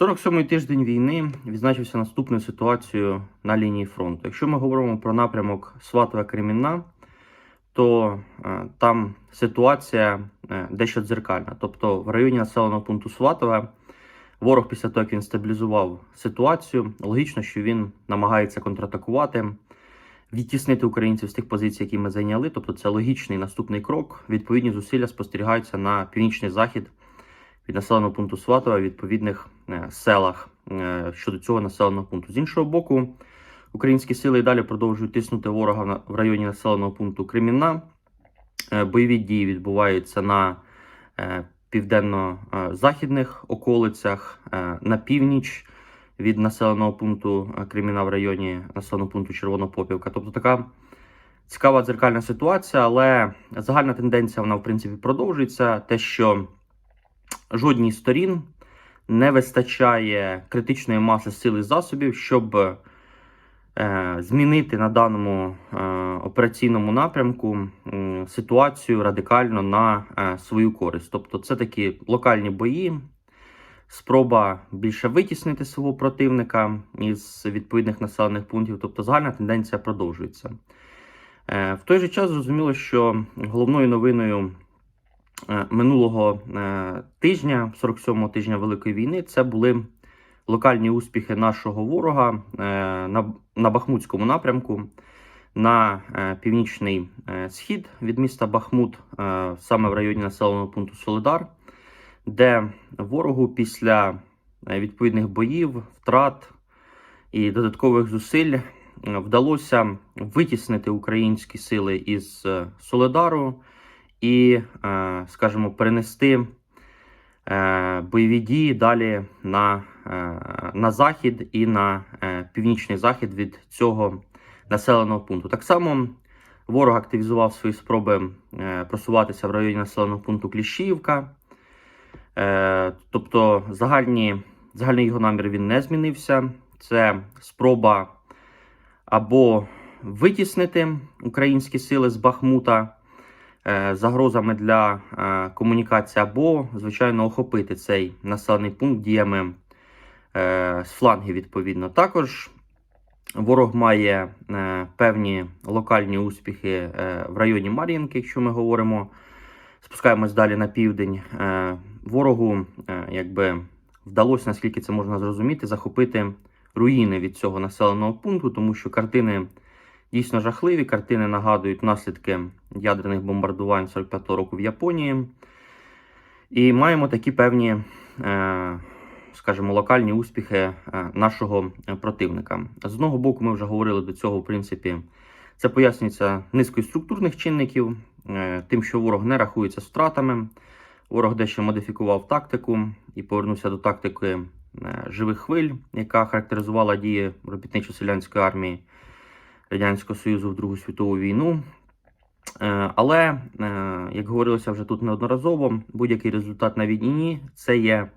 47-й тиждень війни відзначився наступною ситуацією на лінії фронту. Якщо ми говоримо про напрямок Сватове Кремінна, то е, там ситуація е, дещо дзеркальна. Тобто, в районі населеного пункту Сватове ворог, після того, як він стабілізував ситуацію, логічно, що він намагається контратакувати, відтіснити українців з тих позицій, які ми зайняли. Тобто, це логічний наступний крок. Відповідні зусилля спостерігаються на північний захід від населеного пункту Сватова в відповідних е, селах е, щодо цього населеного пункту. З іншого боку, українські сили і далі продовжують тиснути ворога в районі населеного пункту Кремінна. Е, Бойові дії відбуваються на південно-західних околицях, на північ від населеного пункту Креміна в районі населеного пункту Червонопопівка. Тобто така цікава дзеркальна ситуація, але загальна тенденція вона в принципі продовжується. Те, що жодній сторін не вистачає критичної маси сил і засобів, щоб е, змінити на даному е, операційному напрямку ситуацію радикально на е, свою користь. Тобто, це такі локальні бої, спроба більше витіснити свого противника із відповідних населених пунктів. Тобто, загальна тенденція продовжується. В той же час зрозуміло, що головною новиною минулого е, тижня, 47-го тижня Великої війни, це були локальні успіхи нашого ворога е, на, Бахмутському напрямку, на е, північний е, схід від міста Бахмут, е, саме в районі населеного пункту Солидар, де ворогу після е, відповідних боїв, втрат і додаткових зусиль е, вдалося витіснити українські сили із е, Солидару і, е, скажімо, перенести е, бойові дії далі на, е, на захід і на північний захід від цього населеного пункту. Так само ворог активізував свої спроби просуватися в районі населеного пункту Кліщіївка. Е, тобто загальні, загальний його намір він не змінився. Це спроба або витіснити українські сили з Бахмута загрозами для е, комунікації, або, звичайно, охопити цей населений пункт діями е, з флангів, відповідно. Також ворог має е, певні локальні успіхи е, в районі Мар'їнки, якщо ми говоримо. Спускаємось далі на південь. Е, ворогу е, якби вдалося, наскільки це можна зрозуміти, захопити руїни від цього населеного пункту, тому що картини дійсно жахливі. Картини нагадують наслідки ядерних бомбардувань 45-го року в Японії. І маємо такі певні, е, скажімо, локальні успіхи е, нашого е, противника. З одного боку, ми вже говорили до цього, в принципі, це пояснюється низкою структурних чинників, тим, що ворог не рахується з втратами. Ворог дещо модифікував тактику і повернувся до тактики живих хвиль, яка характеризувала дії робітничо-селянської армії Радянського Союзу в Другу світову війну. Е, Але, е, як говорилося вже тут неодноразово, будь-який результат на війні це є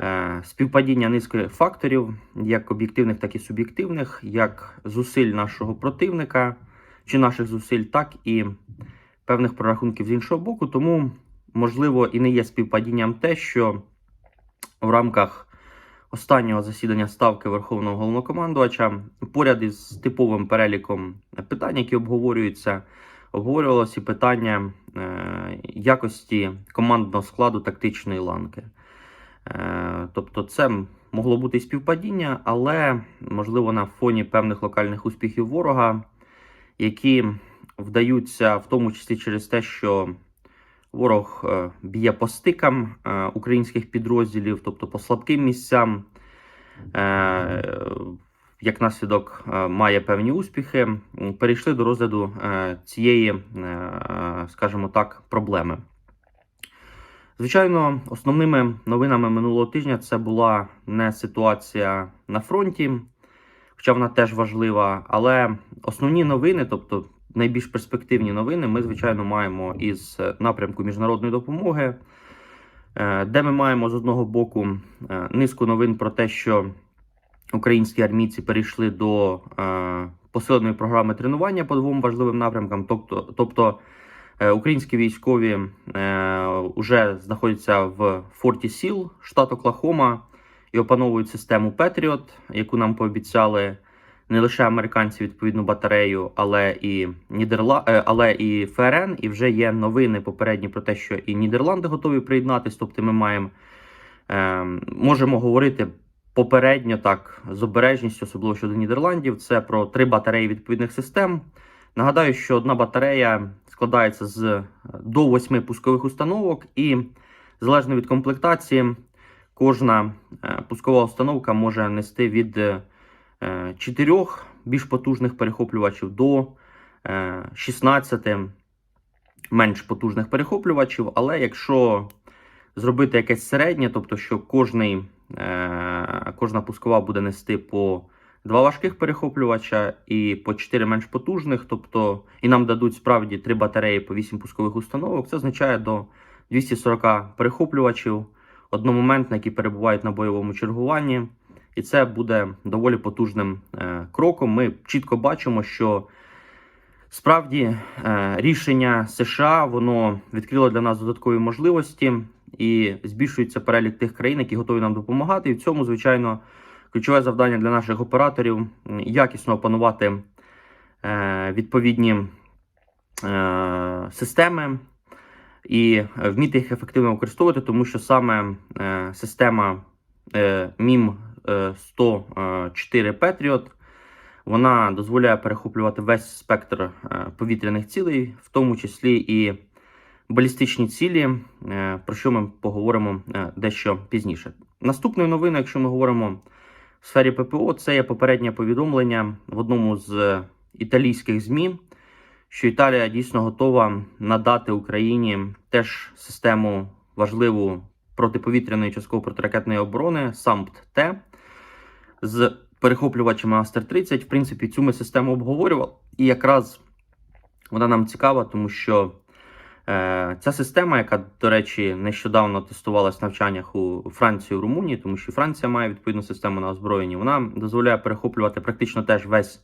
е, співпадіння низки факторів, як об'єктивних, так і суб'єктивних, як зусиль нашого противника чи наших зусиль, так і певних прорахунків з іншого боку. Тому, можливо, і не є співпадінням те, що в рамках останнього засідання ставки Верховного головнокомандувача поряд із типовим переліком питань, які обговорюються, обговорювалося і питання е, якості командного складу тактичної ланки. Е, тобто, це могло бути співпадіння, але можливо на фоні певних локальних успіхів ворога, які вдаються в тому числі через те, що ворог е, б'є по стикам е, українських підрозділів, тобто по слабким місцям. Е, як наслідок має певні успіхи, перейшли до розгляду цієї, скажімо так, проблеми. Звичайно, основними новинами минулого тижня це була не ситуація на фронті, хоча вона теж важлива, але основні новини, тобто найбільш перспективні новини, ми, звичайно, маємо із е, напрямку міжнародної допомоги, е, де ми маємо з одного боку е, низку новин про те, що українські армійці перейшли до посиленої програми тренування по двом важливим напрямкам. Тобто, тобто українські військові вже знаходяться в форті Сіл, штат Оклахома, і опановують систему Patriot, яку нам пообіцяли не лише американці відповідну батарею, але і Нідерла... е, але і ФРН. І вже є новини попередні про те, що і Нідерланди готові приєднатись. Тобто, ми маємо е, можемо говорити попередньо так з обережністю, особливо щодо Нідерландів. Це про три батареї відповідних систем. Нагадаю, що одна батарея складається з е, до восьми пускових установок, і залежно від комплектації, кожна е, пускова установка може нести від е, чотирьох більш потужних перехоплювачів до е, 16 менш потужних перехоплювачів. Але якщо зробити якесь середнє, тобто що кожний, е, кожна пускова буде нести по два важких перехоплювача і по 4 менш потужних, тобто і нам дадуть справді три батареї по 8 пускових установок. Це означає до 240 перехоплювачів одномоментно, які перебувають на бойовому чергуванні. І це буде доволі потужним е, кроком. Ми чітко бачимо, що справді е, рішення США воно відкрило для нас додаткові можливості і збільшується перелік тих країн, які готові нам допомагати. І в цьому, звичайно, ключове завдання для наших операторів якісно опанувати е, відповідні системи і вміти їх ефективно використовувати, тому що саме е, система е, е, 104 Patriot вона дозволяє перехоплювати весь спектр е, повітряних цілей, в тому числі і балістичні цілі, е, про що ми поговоримо е, дещо пізніше. Наступною новиною, якщо ми говоримо в сфері ППО, це є попереднє повідомлення в одному з італійських ЗМІ, що Італія дійсно готова надати Україні теж систему важливу протиповітряної частково протиракетної оборони САМПТ-Т з перехоплювачами Астер-30. В принципі, цю ми систему обговорювали, і якраз вона нам цікава, тому що е, ця система, яка, до речі, нещодавно тестувалась в навчаннях у Франції і Румунії, тому що Франція має відповідну систему на озброєнні, вона дозволяє перехоплювати практично теж весь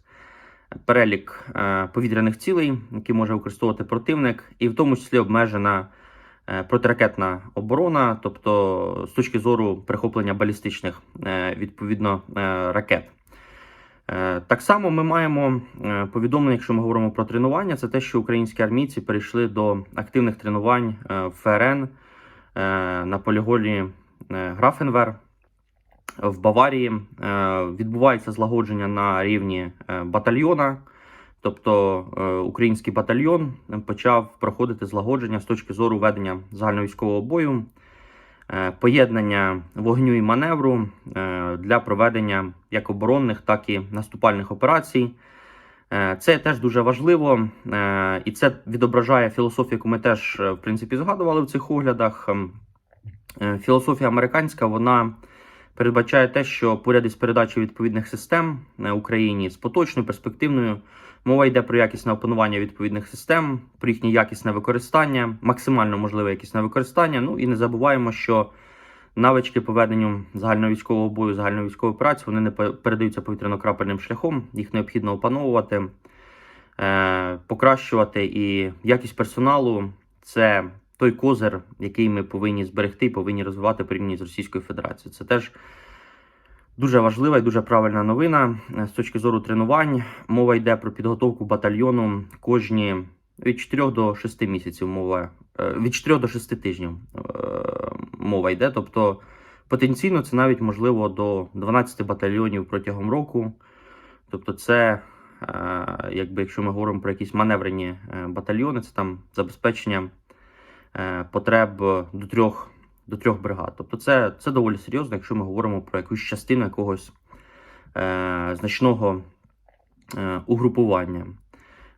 перелік е, повітряних цілей, які може використовувати противник, і в тому числі обмежена протиракетна оборона, тобто з точки зору перехоплення балістичних е, відповідно е, ракет. Е, Так само ми маємо е, повідомлення, якщо ми говоримо про тренування, це те, що українські армійці перейшли до активних тренувань е, в ФРН е, на полігоні е, Графенвер в Баварії. Е, Відбувається злагодження на рівні е, батальйона. Тобто е, український батальйон почав проходити злагодження з точки зору ведення загальновійськового бою, е, поєднання вогню і маневру е, для проведення як оборонних, так і наступальних операцій. Це теж дуже важливо, і це відображає філософію, яку ми теж в принципі згадували в цих оглядах. Ем, Філософія американська вона передбачає те, що поряд із передачею відповідних систем е, Україні з поточною перспективною мова йде про якісне опанування відповідних систем, про їхнє якісне використання, максимально можливе якісне використання. Ну і не забуваємо, що навички по веденню загальновійськового бою, загальновійськової операції вони не пе- передаються повітряно-крапельним шляхом. Їх необхідно опановувати, е, покращувати і якість персоналу це той козир, який ми повинні зберегти і повинні розвивати порівняно з Російською Федерацією. Це теж дуже важлива і дуже правильна новина Е, з точки зору тренувань. Мова йде про підготовку батальйону кожні від 4 до 6 місяців. Мова е, від 4 до 6 тижнів е, мова йде. Тобто потенційно це навіть можливо до 12 батальйонів протягом року. Тобто, це якби якщо ми говоримо про якісь маневрені батальйони, це там забезпечення потреб до трьох, до трьох бригад. Тобто, це, це доволі серйозно, якщо ми говоримо про якусь частину якогось е, значного е, угрупування.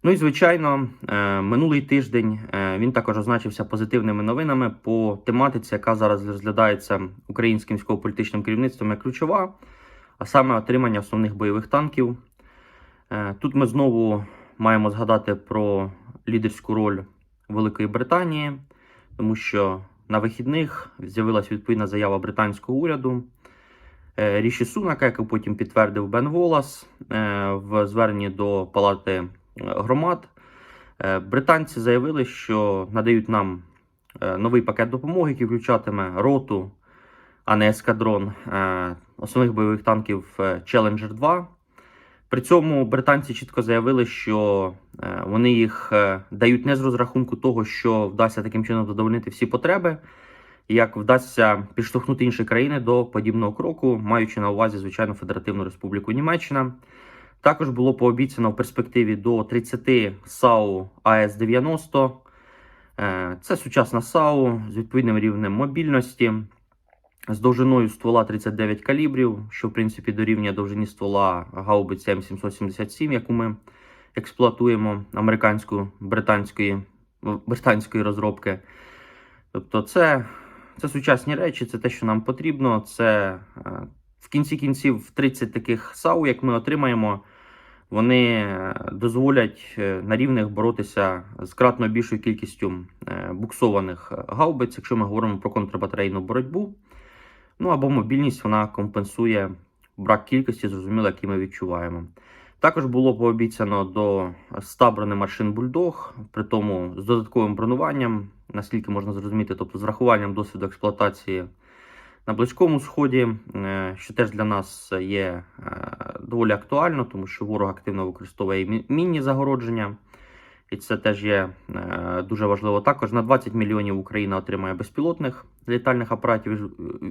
Ну і звичайно, е, минулий тиждень е, він також означився позитивними новинами по тематиці, яка зараз розглядається українським військово-політичним керівництвом як ключова, а саме отримання основних бойових танків. Е, Тут ми знову маємо згадати про лідерську роль Великої Британії, тому що на вихідних з'явилася відповідна заява британського уряду. Е, Ріші Сунака, яку потім підтвердив Бен Волас е, в зверненні до Палати е, громад. Британці заявили, що надають нам новий пакет допомоги, який включатиме роту, а не ескадрон основних бойових танків Challenger 2. При цьому британці чітко заявили, що е, вони їх е, дають не з розрахунку того, що вдасться таким чином задовольнити всі потреби, як вдасться підштовхнути інші країни до подібного кроку, маючи на увазі, звичайно, Федеративну Республіку Німеччина. Також було пообіцяно в перспективі до 30 САУ АС-90. Е, Це сучасна САУ з відповідним рівнем мобільності, з довжиною ствола 39 калібрів, що в принципі дорівнює довжині ствола гаубиці М777, яку ми експлуатуємо американську британської, британської розробки. Тобто, це, це сучасні речі, це те, що нам потрібно. Це е, в кінці кінців 30 таких САУ, як ми отримаємо, вони е, дозволять е, на рівних боротися з кратно більшою кількістю буксованих гаубиць, якщо ми говоримо про контрбатарейну боротьбу. Ну або мобільність вона компенсує брак кількості, зрозуміло, який ми відчуваємо. Також було пообіцяно до 100 бронемашин Бульдог, при тому з додатковим бронуванням, наскільки можна зрозуміти, тобто з врахуванням досвіду експлуатації на Близькому Сході, е, що теж для нас є е, доволі актуально, тому що ворог активно використовує мі- мінні загородження. І це теж є е, дуже важливо. Також на 20 мільйонів Україна отримає безпілотних літальних апаратів е,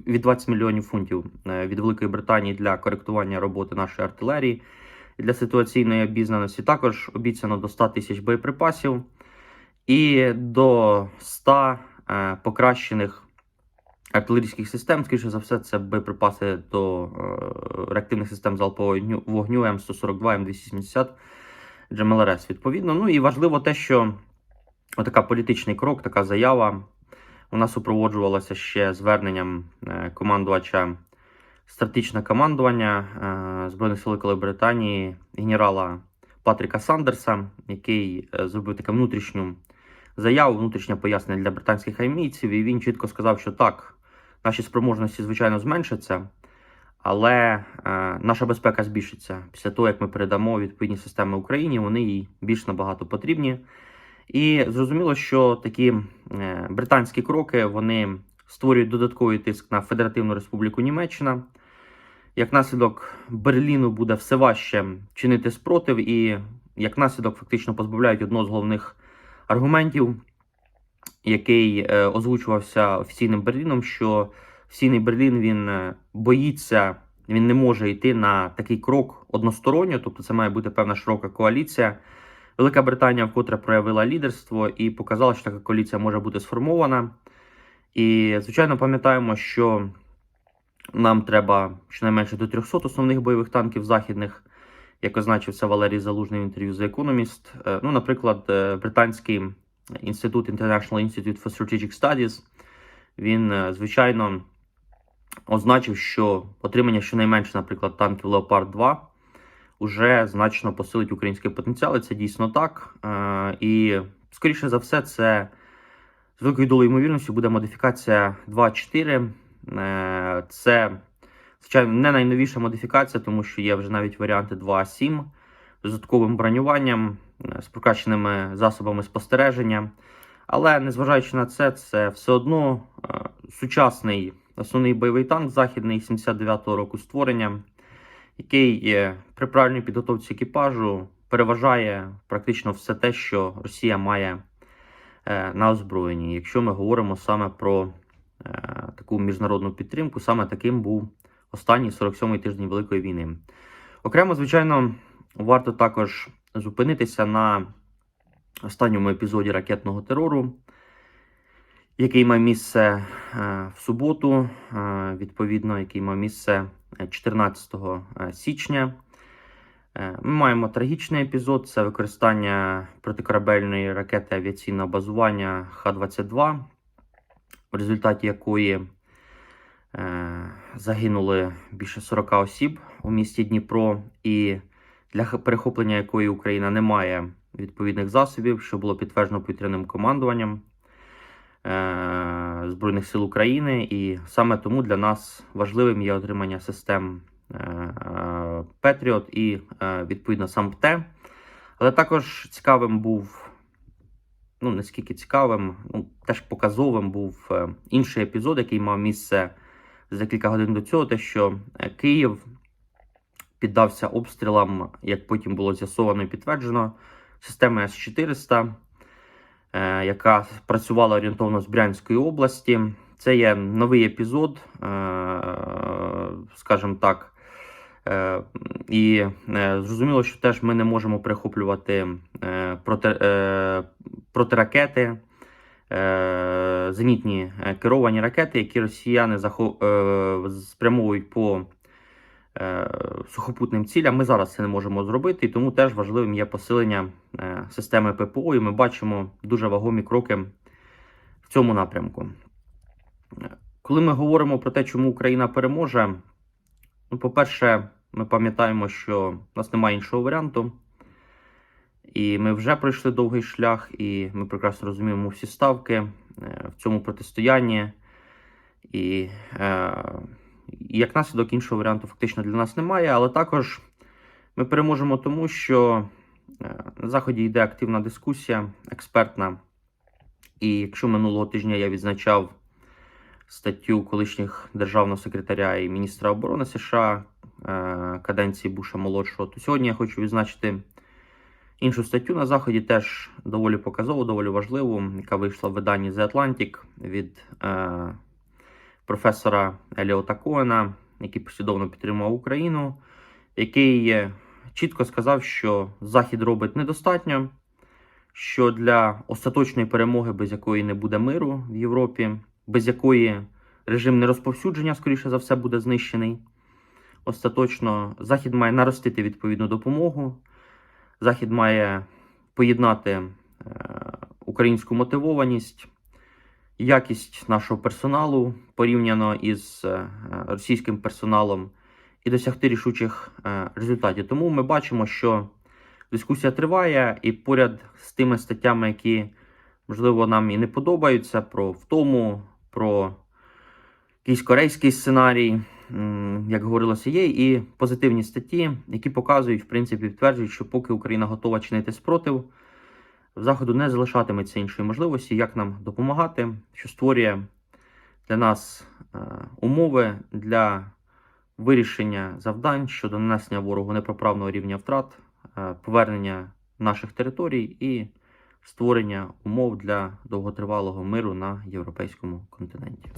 від 20 мільйонів фунтів е, від Великої Британії для коректування роботи нашої артилерії і для ситуаційної обізнаності. Також обіцяно до 100 тисяч боєприпасів і до 100 е, покращених артилерійських систем. Скоріше за все, це боєприпаси до реактивних систем залпового вогню М142, М270. GMLRS, відповідно. Ну і важливо те, що така політичний крок, така заява, вона супроводжувалася ще зверненням е, командувача стратегічне командування е, Збройних сил Великої Британії генерала Патріка Сандерса, який е, зробив таку внутрішню заяву, внутрішнє пояснення для британських армійців. І він чітко сказав, що так, наші спроможності, звичайно, зменшаться. Але е, наша безпека збільшиться після того, як ми передамо відповідні системи Україні, вони їй більш набагато потрібні. І зрозуміло, що такі е, британські кроки вони створюють додатковий тиск на Федеративну Республіку Німеччина. Як наслідок Берліну буде все важче чинити спротив, і як наслідок фактично позбавляють одного з головних аргументів, який е, озвучувався офіційним Берліном, що офіційний Берлін він е, боїться, він не може йти на такий крок односторонньо, тобто це має бути певна широка коаліція. Велика Британія вкотре проявила лідерство і показала, що така коаліція може бути сформована. І, звичайно, пам'ятаємо, що нам треба щонайменше до 300 основних бойових танків західних, як означився Валерій Залужний в інтерв'ю The Economist. Е, Ну, наприклад, е, британський інститут International Institute for Strategic Studies, він, звичайно, означив, що отримання щонайменше, наприклад, танків Leopard 2 уже значно посилить український потенціал, і це дійсно так. Е, І, скоріше за все, це з великою долею ймовірності буде модифікація 2.4. Е, Це, звичайно, не найновіша модифікація, тому що є вже навіть варіанти 2.7 з додатковим бронюванням, е, з прокаченими засобами спостереження. Але незважаючи на це, це все одно сучасний основний бойовий танк західний 79-го року створення, який при правильній підготовці екіпажу переважає практично все те, що Росія має е, на озброєнні. Якщо ми говоримо саме про е, таку міжнародну підтримку, саме таким був останній 47-й тиждень Великої війни. Окремо, звичайно, варто також зупинитися на останньому епізоді ракетного терору, який мав місце е, в суботу, е, відповідно, який мав місце е, 14 е, січня. Ми маємо трагічний епізод: це використання протикорабельної ракети авіаційного базування Х-22, в результаті якої загинули більше 40 осіб у місті Дніпро, і для перехоплення якої Україна не має відповідних засобів, що було підтверджено повітряним командуванням Збройних сил України. І саме тому для нас важливим є отримання систем е, е, Петріот і е, відповідно сам ПТ. Але також цікавим був, ну наскільки цікавим, ну теж показовим був е, інший епізод, який мав місце за кілька годин до цього, те, що е, Київ піддався обстрілам, як потім було з'ясовано і підтверджено, системи С-400, е, яка працювала орієнтовно з Брянської області. Це є новий епізод, е, скажімо так. Е, І е, зрозуміло, що теж ми не можемо перехоплювати е, проти, е, протиракети, е, зенітні е, керовані ракети, які росіяни е, спрямовують по е, сухопутним цілям. Ми зараз це не можемо зробити, і тому теж важливим є посилення е, системи ППО, і ми бачимо дуже вагомі кроки в цьому напрямку. Е, Коли ми говоримо про те, чому Україна переможе, ну, по-перше, ми пам'ятаємо, що в нас немає іншого варіанту. І ми вже пройшли довгий шлях, і ми прекрасно розуміємо всі ставки е, в цьому протистоянні. Е, і як наслідок іншого варіанту фактично для нас немає, але також ми переможемо тому, що е, на Заході йде активна дискусія, експертна. І якщо минулого тижня я відзначав статтю колишніх державного секретаря і міністра оборони США е, каденції Буша молодшого, то сьогодні я хочу відзначити іншу статтю на заході, теж доволі показову, доволі важливу, яка вийшла в виданні The Atlantic від е, професора Еліота Коена, який послідовно підтримував Україну, який чітко сказав, що Захід робить недостатньо, що для остаточної перемоги, без якої не буде миру в Європі, без якої режим нерозповсюдження, скоріше за все, буде знищений. Остаточно Захід має наростити відповідну допомогу. Захід має поєднати е, українську мотивованість, якість нашого персоналу порівняно із е, російським персоналом і досягти рішучих е, результатів. Тому ми бачимо, що дискусія триває, і поряд з тими статтями, які можливо нам і не подобаються, про втому, про якийсь корейський сценарій, як говорилося, є і позитивні статті, які показують, в принципі, підтверджують, що поки Україна готова чинити спротив, заходу не залишатиметься іншої можливості, як нам допомагати, що створює для нас е, умови для вирішення завдань щодо нанесення ворогу непоправного рівня втрат, е, повернення наших територій і створення умов для довготривалого миру на європейському континенті.